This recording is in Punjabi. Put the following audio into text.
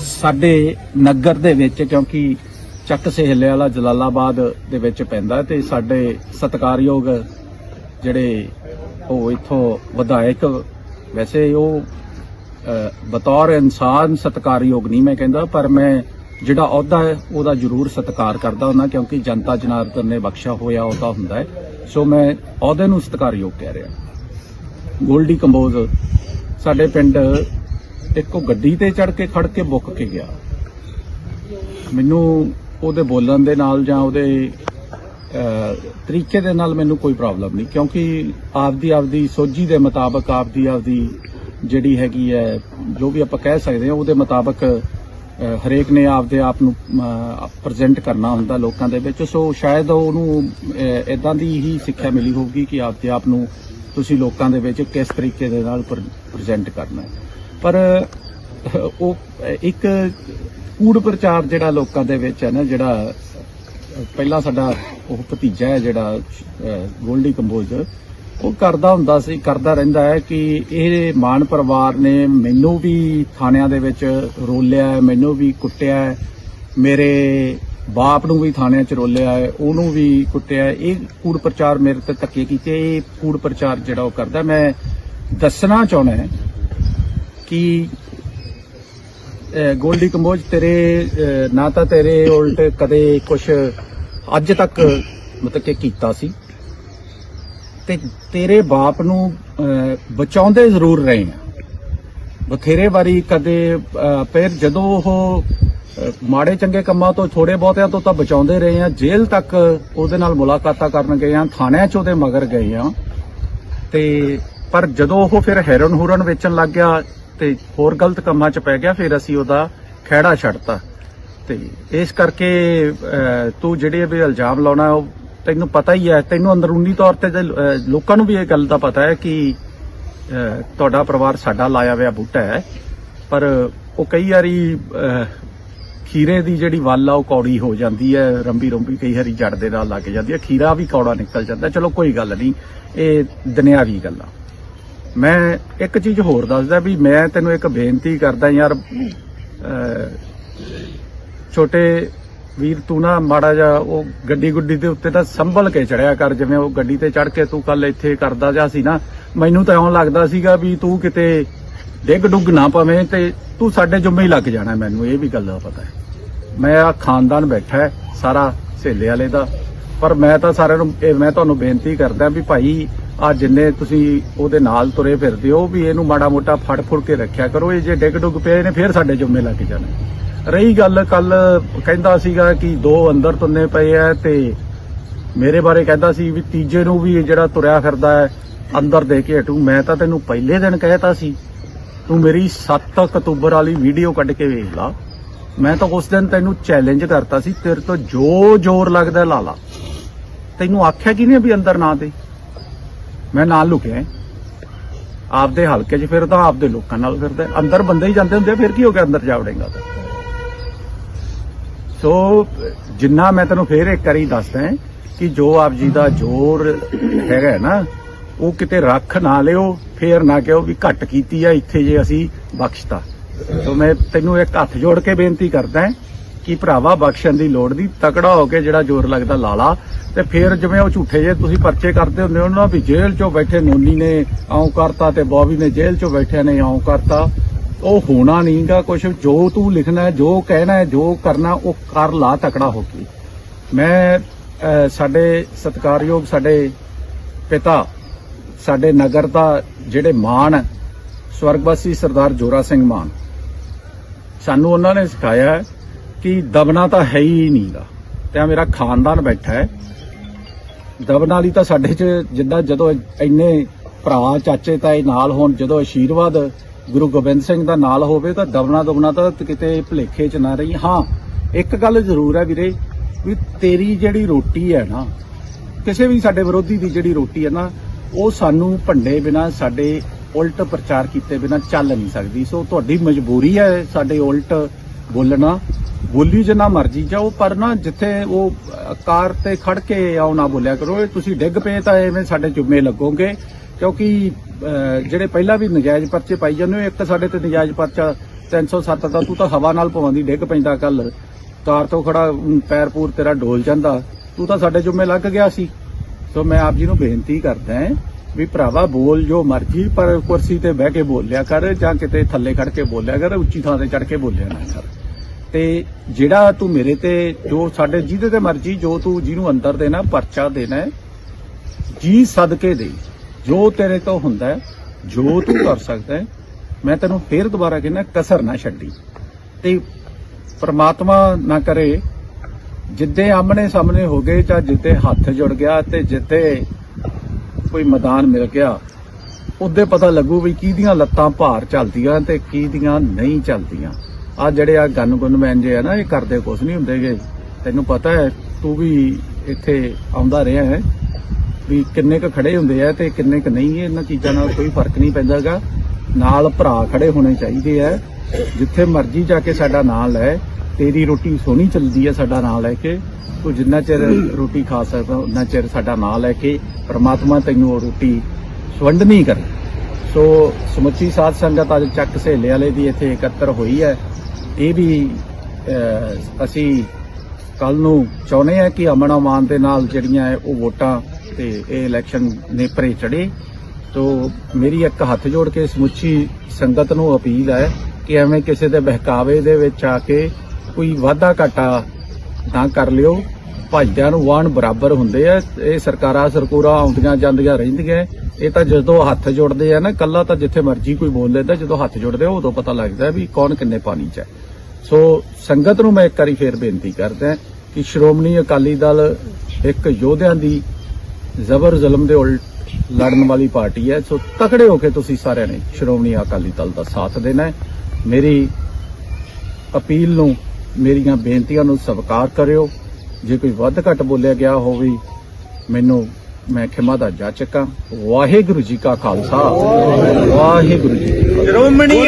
ਸਾਡੇ ਨਗਰ ਦੇ ਵਿੱਚ, ਕਿਉਂਕਿ ਚੱਕ ਸਹੇਲੇ ਵਾਲਾ ਜਲਾਲਾਬਾਦ ਦੇ ਵਿੱਚ ਪੈਂਦਾ ਤੇ ਸਾਡੇ ਸਤਿਕਾਰਯੋਗ ਜਿਹੜੇ ਉਹ ਇੱਥੋਂ ਵਿਧਾਇਕ, ਵੈਸੇ ਉਹ ਬਤੌਰ ਇਨਸਾਨ ਸਤਿਕਾਰਯੋਗ ਨਹੀਂ ਮੈਂ ਕਹਿੰਦਾ, ਪਰ ਮੈਂ ਜਿਹੜਾ ਅਹੁਦਾ ਹੈ, ਉਹਦਾ ਜ਼ਰੂਰ ਸਤਿਕਾਰ ਕਰਦਾ ਹੁੰਦਾ, ਕਿਉਂਕਿ ਜਨਤਾ ਜਨਾਰਦਨ ਨੇ ਬਖਸ਼ਿਆ ਹੋਇਆ ਅਹੁਦਾ ਹੁੰਦਾ ਹੈ। ਸੋ ਮੈਂ ਅਹੁਦੇ ਨੂੰ ਸਤਿਕਾਰਯੋਗ ਕਹਿ ਰਿਹਾ। ਗੋਲਡੀ ਕੰਬੋਜ, ਸਾਡੇ ਪਿੰਡ ਇੱਕ ਉਹ ਗੱਡੀ ਤੇ ਚੜ ਕੇ ਖੜ ਕੇ ਬੁੱਕ ਕੇ ਗਿਆ। ਮੈਨੂੰ ਉਹਦੇ ਬੋਲਣ ਦੇ ਨਾਲ ਜਾਂ ਉਹਦੇ ਤਰੀਕੇ ਦੇ ਨਾਲ ਮੈਨੂੰ ਕੋਈ ਪ੍ਰੋਬਲਮ ਨਹੀਂ, ਕਿਉਂਕਿ ਆਪਦੀ ਆਪਦੀ ਸੋਝੀ ਦੇ ਮੁਤਾਬਕ ਆਪਦੀ ਆਪਦੀ ਜਿਹੜੀ ਹੈਗੀ ਹੈ, ਜੋ ਵੀ ਆਪਾਂ ਕਹਿ ਸਕਦੇ ਹਾਂ, ਉਹਦੇ ਮੁਤਾਬਕ ਹਰੇਕ ਨੇ ਆਪਦੇ ਆਪ ਨੂੰ ਪ੍ਰੈਜ਼ੈਂਟ ਕਰਨਾ ਹੁੰਦਾ ਲੋਕਾਂ ਦੇ ਵਿੱਚ। ਸੋ ਸ਼ਾਇਦ ਉਹਨੂੰ ਇਦਾਂ ਦੀ ਹੀ ਸਿੱਖਿਆ ਮਿਲੀ ਹੋਊਗੀ ਕਿ ਆਪਦੇ ਆਪ ਨੂੰ ਤੁਸੀਂ ਲੋਕਾਂ ਦੇ ਵਿੱਚ ਕਿਸ ਤਰੀਕੇ ਦੇ ਨਾਲ ਪ੍ਰੈਜ਼ੈਂਟ ਕਰਨਾ ਹੈ। ਪਰ ਉਹ ਇੱਕ ਕੂੜ ਪ੍ਰਚਾਰ ਜਿਹੜਾ ਲੋਕਾਂ ਦੇ ਵਿੱਚ ਹੈ ਨਾ ਜਿਹੜਾ ਅਹ, ਪਹਿਲਾਂ ਸਾਡਾ ਉਹ ਭਤੀਜਾ ਹੈ ਜਿਹੜਾ ਗੋਲਡੀ ਕੰਬੋਜ ਉਹ ਕਰਦਾ ਹੁੰਦਾ ਸੀ ਕਰਦਾ ਰਹਿੰਦਾ ਹੈ ਕਿ ਇਹ ਮਾਨ ਪਰਿਵਾਰ ਨੇ ਮੈਨੂੰ ਵੀ ਥਾਣਿਆਂ ਦੇ ਵਿੱਚ ਰੋਲਿਆ ਮੈਨੂੰ ਵੀ ਕੁੱਟਿਆ ਮੇਰੇ ਬਾਪ ਨੂੰ ਵੀ ਥਾਣਿਆਂ 'ਚ ਰੋਲਿਆ ਹੈ ਉਹਨੂੰ ਵੀ ਕੁੱਟਿਆ ਇਹ ਕੂੜ ਪ੍ਰਚਾਰ ਮੇਰੇ ਤੇ ਧੱਕੇ ਕੀਤੇ ਇਹ ਕੂੜ ਪ੍ਰਚਾਰ ਜਿਹੜਾ ਉਹ ਕਰਦਾ ਮੈਂ ਦੱਸਣਾ ਚਾਹੁੰਦਾ ਕਿ ਗੋਲਡੀ ਕੰਬੋਜ ਤੇਰੇ ਨਾ ਤਾਂ ਤੇਰੇ ਉਲਟ ਕਦੇ ਕੁਝ ਅੱਜ ਤੱਕ, ਮਤਲਬ ਕਿ ਕੀਤਾ ਸੀ? ਤੇ ਤੇਰੇ ਬਾਪ ਨੂੰ ਬਚਾਉਂਦੇ ਜ਼ਰੂਰ ਰਹੇ ਆ। ਬਥੇਰੇ ਵਾਰੀ ਕਦੇ ਫਿਰ ਜਦੋਂ ਉਹ ਮਾੜੇ ਚੰਗੇ ਕੰਮਾਂ ਤੋਂ ਥੋੜੇ ਬਹੁਤਿਆਂ ਤੋਂ ਤਾਂ ਬਚਾਉਂਦੇ ਰਹੇ ਆ, ਜੇਲ੍ਹ ਤੱਕ ਉਹਦੇ ਨਾਲ ਮੁਲਾਕਾਤਾਂ ਕਰਨ ਗਏ ਆ, ਥਾਣਿਆਂ 'ਚ ਉਹਦੇ ਮਗਰ ਗਏ ਆ। ਤੇ, ਪਰ ਜਦੋਂ ਉਹ ਫਿਰ ਹੈਰਨ ਹੂਰਨ ਵੇਚਣ ਲੱਗ ਗਿਆ ਤੇ ਹੋਰ ਗਲਤ ਕੰਮਾਂ 'ਚ ਪੈ ਗਿਆ, ਫਿਰ ਅਸੀਂ ਉਹਦਾ ਖਹਿੜਾ ਛੱਡਤਾ। ਤੇ ਇਸ ਕਰਕੇ ਤੂੰ ਜਿਹੜੇ ਵੀ ਇਲਜ਼ਾਮ ਲਾਉਣਾ, ਉਹ ਤੈਨੂੰ ਪਤਾ ਹੀ ਹੈ, ਤੈਨੂੰ ਅੰਦਰੂਨੀ ਤੌਰ ਤੇ ਲੋਕਾਂ ਨੂੰ ਵੀ ਇਹ ਗੱਲ ਦਾ ਪਤਾ ਹੈ ਕਿ ਤੁਹਾਡਾ ਪਰਿਵਾਰ ਸਾਡਾ ਲਾਇਆ ਹੋਇਆ ਬੂਟਾ ਹੈ। ਪਰ ਉਹ ਕਈ ਵਾਰੀ ਖੀਰੇ ਦੀ ਜਿਹੜੀ ਵੱਲ ਆ, ਉਹ ਕੌੜੀ ਹੋ ਜਾਂਦੀ ਹੈ ਰੰਬੀ ਰੰਬੀ ਕਈ ਵਾਰੀ ਜੜ ਦੇ ਨਾਲ ਲੱਗ ਜਾਂਦੀ ਹੈ, ਖੀਰਾ ਵੀ ਕੌੜਾ ਨਿਕਲ ਜਾਂਦਾ। ਚਲੋ, ਕੋਈ ਗੱਲ ਨਹੀਂ, ਇਹ ਦੁਨਿਆਵੀ ਗੱਲਾਂ। ਮੈਂ ਇੱਕ ਚੀਜ਼ ਹੋਰ ਦੱਸਦਾ ਵੀ ਮੈਂ ਤੈਨੂੰ ਇੱਕ ਬੇਨਤੀ ਕਰਦਾ ਯਾਰ ਛੋਟੇ ਵੀਰ ਤੂੰ ਨਾ ਮਾੜਾ ਜਾ ਉਹ ਗੱਡੀ ਗੁੱਡੀ ਦੇ ਉੱਤੇ ਤਾਂ ਸੰਭਲ ਕੇ ਚੜਿਆ ਕਰ, ਜਿਵੇਂ ਉਹ ਗੱਡੀ ਤੇ ਚੜ ਕੇ ਤੂੰ ਕੱਲ ਇੱਥੇ ਕਰਦਾ ਜਾ ਸੀ ਨਾ। ਮੈਨੂੰ ਤਾਂ ਇਉਂ ਲੱਗਦਾ ਸੀਗਾ ਵੀ ਤੂੰ ਕਿਤੇ ਡਿੱਗ ਡੁੱਗ ਨਾ ਪਵੇਂ ਤੇ ਤੂੰ ਸਾਡੇ ਜੁੰਮੇ ਹੀ ਲੱਗ ਜਾਣਾ ਮੈਨੂੰ, ਇਹ ਵੀ ਗੱਲ ਦਾ ਪਤਾ ਹੈ। ਮੈਂ ਆ ਖਾਨਦਾਨ ਬੈਠਾ ਹੈ, ਸਾਰਾ ਸਹੇਲੇ ਵਾਲੇ ਦਾ। ਪਰ ਮੈਂ ਤਾਂ ਸਾਰਿਆਂ ਨੂੰ ਮੈਂ ਤੁਹਾਨੂੰ ਬੇਨਤੀ ਕਰਦਾ ਵੀ ਭਾਈ ਆ ਜਿੰਨੇ ਤੁਸੀਂ ਉਹਦੇ ਨਾਲ ਤੁਰੇ ਫਿਰਦੇ ਹੋ ਵੀ ਇਹਨੂੰ ਮਾੜਾ ਮੋਟਾ ਫੜ ਫੁੜ ਕੇ ਰੱਖਿਆ ਕਰੋ, ਇਹ ਜੇ ਡਿੱਗ ਡੁੱਗ ਪਏ ਨੇ, ਫਿਰ ਸਾਡੇ ਜੁੰਮੇ ਲੱਗ ਜਾਣੇ। ਰਹੀ ਗੱਲ ਕੱਲ ਕਹਿੰਦਾ ਸੀਗਾ ਕਿ ਦੋ ਅੰਦਰ ਤੁੰਨੇ ਪਏ ਐ ਤੇ ਮੇਰੇ ਬਾਰੇ ਕਹਿੰਦਾ ਸੀ ਵੀ ਤੀਜੇ ਨੂੰ ਵੀ ਇਹ ਜਿਹੜਾ ਤੁਰਿਆ ਫਿਰਦਾ ਹੈ, ਅੰਦਰ ਦੇ ਕੇ ਹਟੂ। ਮੈਂ ਤਾਂ ਤੈਨੂੰ ਪਹਿਲੇ ਦਿਨ ਕਹਿਤਾ ਸੀ, ਤੂੰ ਮੇਰੀ 7 ਅਕਤੂਬਰ ਵਾਲੀ ਵੀਡੀਓ ਕੱਢ ਕੇ ਵੇਖ ਲਾ। ਮੈਂ ਤਾਂ ਉਸ ਦਿਨ ਤੈਨੂੰ ਚੈਲੰਜ ਕਰਤਾ ਸੀ, ਤੇਰੇ ਤੋਂ ਜੋ ਜ਼ੋਰ ਲੱਗਦਾ ਲਾ ਲਾ। ਤੈਨੂੰ ਆਖਿਆ ਕਿਨੇ ਵੀ ਅੰਦਰ ਨਾ ਦੇ? ਮੈਂ ਨਾਲ ਲੁਕਿਆ ਆਪਦੇ ਹਲਕੇ 'ਚ ਫਿਰਦਾ ਆਪਦੇ ਲੋਕਾਂ ਨਾਲ ਫਿਰਦਾ ਅੰਦਰ ਬੰਦੇ ਹੀ ਜਾਂਦੇ ਹੁੰਦੇ ਫਿਰ ਕੀ ਹੋ ਗਿਆ ਅੰਦਰ ਜਾ ਵੜੇਗਾ ਸੋ, ਜਿੰਨਾ ਮੈਂ ਤੈਨੂੰ ਫੇਰ ਇੱਕ ਵਾਰੀ ਦੱਸਦਾ ਕਿ ਜੋ ਆਪ ਜੀ ਦਾ ਜ਼ੋਰ ਹੈਗਾ ਨਾ, ਉਹ ਕਿਤੇ ਰੱਖ ਨਾ ਲਿਓ, ਫੇਰ ਨਾ ਕਿਹੋ ਵੀ ਘੱਟ ਕੀਤੀ ਆ, ਇੱਥੇ ਜੇ ਅਸੀਂ ਬਖਸ਼ਤਾ। ਸੋ ਮੈਂ ਤੈਨੂੰ ਇੱਕ ਹੱਥ ਜੋੜ ਕੇ ਬੇਨਤੀ ਕਰਦਾ ਕਿ ਭਰਾਵਾ ਬਖਸ਼ਣ ਦੀ ਲੋੜ ਨਹੀਂ, ਤਕੜਾ ਹੋ ਕੇ ਜਿਹੜਾ ਜ਼ੋਰ ਲੱਗਦਾ ਲਾਲਾ ਤੇ ਫਿਰ ਜਿਵੇਂ ਉਹ ਝੂਠੇ ਜੇ ਤੁਸੀਂ ਪਰਚੇ ਕਰਦੇ ਹੁੰਦੇ ਹੋ ਨਾ ਵੀ ਜੇਲ੍ਹ 'ਚੋਂ ਬੈਠੇ ਨੋਨੀ ਨੇ ਆਉਂ ਕਰਤਾ ਤੇ ਬੌਬੀ ਨੇ ਜੇਲ੍ਹ 'ਚੋਂ ਬੈਠਿਆਂ ਨੇ ਆਉਂ ਕਰਤਾ। ਉਹ ਹੋਣਾ ਨਹੀਂਗਾ ਕੁਝ ਜੋ ਤੂੰ ਲਿਖਣਾ ਹੈ ਜੋ ਕਹਿਣਾ ਹੈ ਜੋ ਕਰਨਾ ਉਹ ਕਰ ਲਾ ਤਕੜਾ ਹੋ ਕੇ। ਮੈਂ ਸਾਡੇ ਸਤਿਕਾਰਯੋਗ ਸਾਡੇ ਪਿਤਾ ਸਾਡੇ ਨਗਰ ਦਾ ਜਿਹੜੇ ਮਾਣ ਹੈ, ਸਵਰਗਵਾਸੀ ਸਰਦਾਰ ਜੋਰਾ ਸਿੰਘ ਮਾਨ ਸਾਨੂੰ ਉਹਨਾਂ ਨੇ ਸਿਖਾਇਆ ਕਿ ਦਬਨਾ ਤਾਂ ਹੈ ਹੀ ਨਹੀਂਗਾ। ਤੇ ਆ ਮੇਰਾ ਖਾਨਦਾਨ ਬੈਠਾ ਹੈ। ਦਬਨ ਵਾਲੀ ਤਾਂ ਸਾਡੇ ਚ ਜਿੱਦਾਂ ਜਦੋਂ ਇੰਨੇ ਭਰਾ, ਚਾਚੇ, ਤਾਏ ਨਾਲ ਹੋਣ, ਜਦੋਂ ਆਸ਼ੀਰਵਾਦ ਗੁਰੂ ਗੋਬਿੰਦ ਸਿੰਘ ਦਾ ਨਾਲ ਹੋਵੇ ਤਾਂ ਦਬਨਾ ਦਬਨਾ ਤਾਂ ਕਿਤੇ ਭੁਲੇਖੇ ਚ ਨਾ ਰਹੀ ਹਾਂ, ਇੱਕ ਗੱਲ ਜ਼ਰੂਰ ਹੈ ਵੀਰੇ ਵੀ ਤੇਰੀ ਜਿਹੜੀ ਰੋਟੀ ਹੈ ਨਾ, ਕਿਸੇ ਵੀ ਸਾਡੇ ਵਿਰੋਧੀ ਦੀ ਜਿਹੜੀ ਰੋਟੀ ਹੈ ਨਾ, ਉਹ ਸਾਨੂੰ ਭੰਡੇ ਬਿਨਾ, ਸਾਡੇ ਉਲਟ ਪ੍ਰਚਾਰ ਕੀਤੇ ਬਿਨਾ ਚੱਲ ਨਹੀਂ ਸਕਦੀ। ਸੋ ਤੁਹਾਡੀ ਮਜਬੂਰੀ ਹੈ ਸਾਡੇ ਉਲਟ ਬੋਲਣਾ। ਬੋਲੀ ਜਿੰਨਾ ਮਰਜ਼ੀ ਜਾਓ, ਪਰ ਨਾ ਜਿੱਥੇ ਉਹ ਕਾਰ ਤੇ ਖੜ ਕੇ ਆਓ ਨਾ ਬੋਲਿਆ ਕਰੋ। ਇਹ ਤੁਸੀਂ ਡਿੱਗ ਪਏ ਤਾਂ ਐਵੇਂ ਸਾਡੇ ਚੁੰਮੇ ਲੱਗੋਗੇ, ਕਿਉਂਕਿ ਜਿਹੜੇ ਪਹਿਲਾਂ ਵੀ ਨਜਾਇਜ਼ ਪਰਚੇ ਪਾਈ ਜਾਂਦੇ ਹੋ, ਇੱਕ ਸਾਡੇ ਤੇ ਨਜਾਇਜ਼ ਪਰਚਾ 307 ਦਾ, ਤੂੰ ਤਾਂ ਹਵਾ ਨਾਲ ਭਵਾਂ ਡਿੱਗ ਪੈਂਦਾ ਕੱਲ। ਕਾਰ ਤੋਂ ਖੜਾ ਪੈਰ ਪੂਰ ਤੇਰਾ ਡੋਲ ਜਾਂਦਾ। ਤੂੰ ਤਾਂ ਸਾਡੇ ਜੁਮੇ ਲੱਗ ਗਿਆ ਸੀ। ਸੋ ਮੈਂ ਆਪ ਜੀ ਨੂੰ ਬੇਨਤੀ ਕਰਦਾ ਹਾਂ ਵੀ ਭਰਾਵਾ, ਬੋਲ ਜੋ ਮਰਜ਼ੀ, ਪਰ ਕੁਰਸੀ ਤੇ ਬਹਿ ਕੇ ਬੋਲਿਆ ਕਰ, ਜਾਂ ਕਿਤੇ ਥੱਲੇ ਖੜ ਕੇ ਬੋਲਿਆ ਕਰ, ਉੱਚੀ ਥਾਂ ਤੇ ਚੜ ਕੇ ਬੋਲਿਆ ਨਾ ਕਰ। ਤੇ ਜਿਹੜਾ ਤੂੰ ਮੇਰੇ ਤੇ, ਜੋ ਸਾਡੇ ਜਿਹਦੇ ਤੇ ਮਰਜ਼ੀ, ਜੋ ਤੂੰ ਜਿਹਨੂੰ ਅੰਦਰ ਦੇਣਾ, ਪਰਚਾ ਦੇਣਾ ਜੀ ਸਦਕੇ ਦੇ, ਜੋ ਤੇਰੇ ਤੋਂ ਹੁੰਦਾ ਜੋ ਤੂੰ ਕਰ ਸਕਦਾ ਮੈਂ ਤੈਨੂੰ ਫੇਰ ਦੁਬਾਰਾ ਕਹਿੰਦਾ, ਕਸਰ ਨਾ ਛੱਡੀ। ਤੇ ਪਰਮਾਤਮਾ ਨਾ ਕਰੇ, ਜਿੱਦੇ ਆਮਣੇ ਸਾਹਮਣੇ ਹੋ ਗਏ ਜਾਂ ਜਿੱਦੇ ਹੱਥ ਜੁੜ ਗਿਆ ਤੇ ਜਿੱਦੇ ਕੋਈ ਮੈਦਾਨ ਮਿਲ ਗਿਆ, ਉਹਦੇ ਪਤਾ ਲੱਗੂ ਵੀ ਕਿਹਦੀਆਂ ਲੱਤਾਂ ਭਾਰ ਚੱਲਦੀਆਂ ਤੇ ਕਿਹਦੀਆਂ ਨਹੀਂ ਚੱਲਦੀਆਂ। ਆ ਜਿਹੜੇ ਆ ਗਨ ਮੈਨ ਜੇ ਆ ਨਾ, ਇਹ ਕਰਦੇ ਕੁਛ ਨਹੀਂ ਹੁੰਦੇਗੇ ਤੈਨੂੰ ਪਤਾ ਹੈ, ਤੂੰ ਵੀ ਇੱਥੇ ਆਉਂਦਾ ਰਿਹਾ ਹੈ ਵੀ ਕਿੰਨੇ ਕ ਖੜੇ ਹੁੰਦੇ ਆ ਤੇ ਕਿੰਨੇ ਕ ਨਹੀਂ ਇਹਨਾਂ ਚੀਜ਼ਾਂ ਨਾਲ ਕੋਈ ਫ਼ਰਕ ਨਹੀਂ ਪੈਂਦਾਗਾ। ਨਾਲ ਭਰਾ ਖੜੇ ਹੋਣੇ ਚਾਹੀਦੇ ਆ। ਜਿੱਥੇ ਮਰਜ਼ੀ ਜਾ ਕੇ ਸਾਡਾ ਨਾਂ ਲੈ, ਤੇਰੀ ਰੋਟੀ ਸੋਹਣੀ ਚੱਲਦੀ ਹੈ ਸਾਡਾ ਨਾਂ ਲੈ ਕੇ। ਤੂੰ ਜਿੰਨਾ ਚਿਰ ਰੋਟੀ ਖਾ ਸਕਦਾ, ਉਨਾ ਚਿਰ ਸਾਡਾ ਨਾਂ ਲੈ ਕੇ ਪ੍ਰਮਾਤਮਾ ਤੈਨੂੰ ਉਹ ਰੋਟੀ ਸਵੰਡ ਨਹੀਂ ਕਰੇ ਸੋ ਸਮੁੱਚੀ ਸਾਧ ਸੰਗਤ ਅੱਜ ਚੱਕ ਸਹੇਲੇ ਵਾਲੇ ਦੀ ਇੱਥੇ ਇਕੱਤਰ ਹੋਈ ਹੈ। ਇਹ ਵੀ ਅਸੀਂ ਕੱਲ ਨੂੰ ਚਾਹੁੰਦੇ ਆ ਕਿ ਅਮਨ ਅਮਾਨ ਦੇ ਨਾਲ ਜਿਹੜੀਆਂ ਉਹ ਵੋਟਾਂ ਤੇ ਇਹ ਇਲੈਕਸ਼ਨ ਨੇਪਰੇ ਚੜੇ ਤੋ ਮੇਰੀ ਇੱਕ ਹੱਥ ਜੋੜ ਕੇ ਸਮੁੱਚੀ ਸੰਗਤ ਨੂੰ ਅਪੀਲ ਹੈ ਕਿ ਐਵੇਂ ਕਿਸੇ ਦੇ ਬਹਿਕਾਵੇ ਦੇ ਵਿੱਚ ਆ ਕੇ ਕੋਈ ਵਾਧਾ ਘਾਟਾ ਨਾ ਕਰ ਲਿਓ। ਭਾਈਆਂ ਨੂੰ ਵਾਹਣ ਬਰਾਬਰ ਹੁੰਦੇ ਆ। ਇਹ ਸਰਕਾਰਾਂ ਸਰਕੂਰਾਂ ਆਉਂਦੀਆਂ ਜਾਂਦੀਆਂ ਰਹਿੰਦੀਆਂ। ਇਹ ਤਾਂ ਜਦੋਂ ਹੱਥ ਜੁੜਦੇ ਆ ਨਾ, ਕੱਲਾ ਤਾਂ ਜਿੱਥੇ ਮਰਜ਼ੀ ਕੋਈ ਬੋਲ ਲੈਂਦਾ, ਜਦੋਂ ਹੱਥ ਜੁੜਦੇ ਉਦੋਂ ਪਤਾ ਲੱਗਦਾ ਵੀ ਕੌਣ ਕਿੰਨੇ ਪਾਣੀ 'ਚ ਹੈ। ਸੋ ਸੰਗਤ ਨੂੰ ਮੈਂ ਇੱਕ ਵਾਰੀ ਫੇਰ ਬੇਨਤੀ ਕਰਦਾ ਕਿ ਸ਼੍ਰੋਮਣੀ ਅਕਾਲੀ ਦਲ ਇੱਕ ਯੋਧਿਆਂ ਦੀ ਜ਼ਬਰ ਜ਼ੁਲਮ ਦੇ ਉਲਟ ਲੜਨ ਵਾਲੀ ਪਾਰਟੀ ਹੈ। ਸੋ ਤਕੜੇ ਹੋ ਕੇ ਤੁਸੀਂ ਸਾਰਿਆਂ ਨੇ ਸ਼੍ਰੋਮਣੀ ਅਕਾਲੀ ਦਲ ਦਾ ਸਾਥ ਦੇਣਾ ਮੇਰੀ ਅਪੀਲ ਨੂੰ, ਮੇਰੀਆਂ ਬੇਨਤੀਆਂ ਨੂੰ ਸਵੀਕਾਰ ਕਰਿਓ। ਜੇ ਕੋਈ ਵੱਧ ਘੱਟ ਬੋਲਿਆ ਗਿਆ ਹੋਵੇ, ਮੈਨੂੰ ਮੈਂ ਖਿਮਾ ਦਾ ਜਾਚਕਾਂ ਵਾਹਿਗੁਰੂ ਜੀ ਕਾ ਖਾਲਸਾ। ਵਾਹਿਗੁਰੂ ਜੀ ਸ਼੍ਰੋਮਣੀ